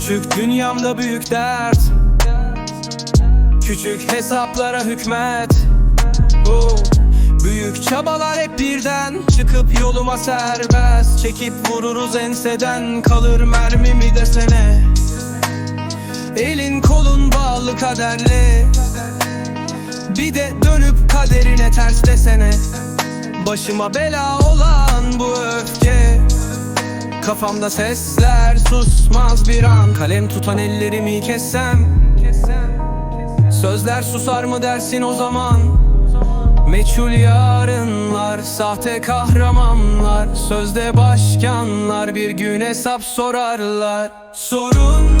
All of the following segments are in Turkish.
Küçük dünyamda büyük dert. Küçük hesaplara hükmet. Büyük çabalar hep birden Çıkıp yoluma serbest. Çekip vururuz enseden Kalır mermi mi desene? Elin kolun bağlı kaderle Bir de dönüp kaderine ters desene. Başıma bela olan bu öfke Kafamda sesler susmaz bir an. Kalem tutan ellerimi kessem. Sözler susar mı dersin o zaman? Meçhul yarınlar, sahte kahramanlar. Sözde başkanlar bir gün hesap sorarlar. Sorun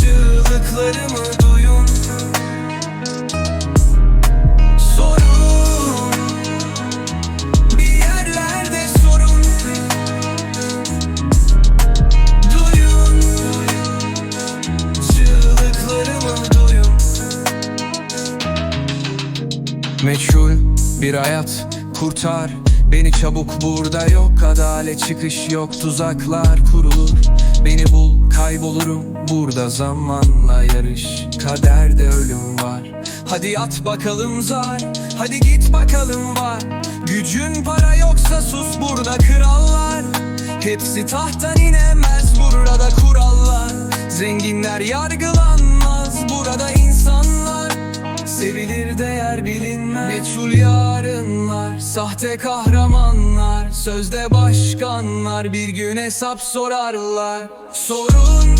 Çığlıklarımı Meçhul bir hayat kurtar Beni. Çabuk burada yok Adalet çıkış yok. Tuzaklar kurulur Beni bul kaybolurum. Burada zamanla yarış Kaderde ölüm var. Hadi at bakalım zar Hadi git bakalım var. Gücün para yoksa sus burada krallar. Hepsi tahttan inemez burada kurallar. Zenginler yargılanmaz burada Sevilir değer bilinmez. Meçhul yarınlar Sahte kahramanlar Sözde başkanlar Bir gün hesap sorarlar. Sorun